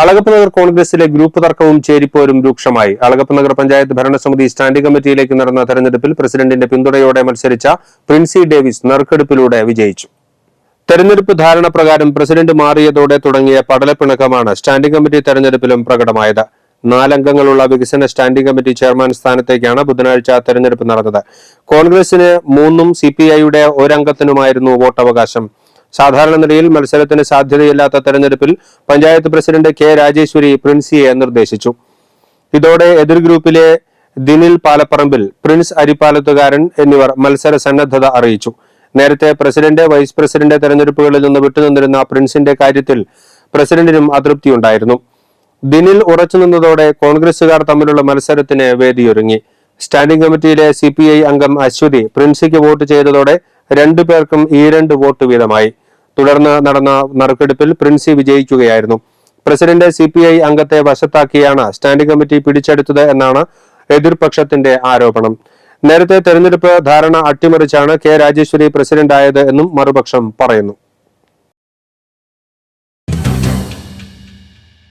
അളഗപ്പ് നഗർ കോൺഗ്രസിലെ ഗ്രൂപ്പ് തർക്കവും ചേരിപ്പോരും രൂക്ഷമായി. അളകപ്പ് നഗർ പഞ്ചായത്ത് ഭരണസമിതി സ്റ്റാൻഡിംഗ് കമ്മിറ്റിയിലേക്ക് നടന്ന തെരഞ്ഞെടുപ്പിൽ പ്രസിഡന്റിന്റെ പിന്തുണയോടെ മത്സരിച്ച പ്രിൻസി ഡേവിസ് നറുക്കെടുപ്പിലൂടെ വിജയിച്ചു. തെരഞ്ഞെടുപ്പ് ധാരണ പ്രകാരം പ്രസിഡന്റ് മാറിയതോടെ തുടങ്ങിയ പടലപ്പിണക്കമാണ് സ്റ്റാൻഡിംഗ് കമ്മിറ്റി തെരഞ്ഞെടുപ്പിലും പ്രകടമായത്. നാലംഗങ്ങളുള്ള വികസന സ്റ്റാൻഡിംഗ് കമ്മിറ്റി ചെയർമാൻ സ്ഥാനത്തേക്കാണ് ബുധനാഴ്ച തെരഞ്ഞെടുപ്പ് നടന്നത്. കോൺഗ്രസിന് മൂന്നും സി പി ഐയുടെ ഒരംഗത്തിനുമായിരുന്നു വോട്ടവകാശം. സാധാരണ നിലയിൽ മത്സരത്തിന് സാധ്യതയില്ലാത്ത തെരഞ്ഞെടുപ്പിൽ പഞ്ചായത്ത് പ്രസിഡന്റ് കെ രാജേശ്വരി പ്രിൻസിയെ നിർദ്ദേശിച്ചു. ഇതോടെ എതിർ ഗ്രൂപ്പിലെ ദിനിൽ പാലപ്പറമ്പിൽ പ്രിൻസ് അരിപ്പാലത്തുകാരൻ എന്നിവർ മത്സര സന്നദ്ധത അറിയിച്ചു. നേരത്തെ പ്രസിഡന്റ് വൈസ് പ്രസിഡന്റ് തെരഞ്ഞെടുപ്പുകളിൽ നിന്ന് വിട്ടുനിന്നിരുന്ന പ്രിൻസിന്റെ കാര്യത്തിൽ പ്രസിഡന്റിനും അതൃപ്തിയുണ്ടായിരുന്നു. ദിനിൽ ഉറച്ചുനിന്നതോടെ കോൺഗ്രസുകാർ തമ്മിലുള്ള മത്സരത്തിന് വേദിയൊരുങ്ങി. സ്റ്റാൻഡിംഗ് കമ്മിറ്റിയിലെ സി അംഗം അശ്വതി പ്രിൻസിക്ക് വോട്ട് ചെയ്തതോടെ രണ്ടു പേർക്കും ഈ രണ്ട് വോട്ട് വീതമായി. തുടർന്ന് നടന്ന നറുക്കെടുപ്പിൽ പ്രിൻസി വിജയിക്കുകയായിരുന്നു. പ്രസിഡന്റ് സി പി ഐ അംഗത്തെ വശത്താക്കിയാണ് സ്റ്റാൻഡിംഗ് കമ്മിറ്റി പിടിച്ചെടുത്തത് എന്നാണ് എതിർപക്ഷത്തിന്റെ ആരോപണം. നേരത്തെ തെരഞ്ഞെടുപ്പ് ധാരണ അട്ടിമറിച്ചാണ് കെ രാജേശ്വരി പ്രസിഡന്റായത് എന്നും മറുപക്ഷം പറയുന്നു.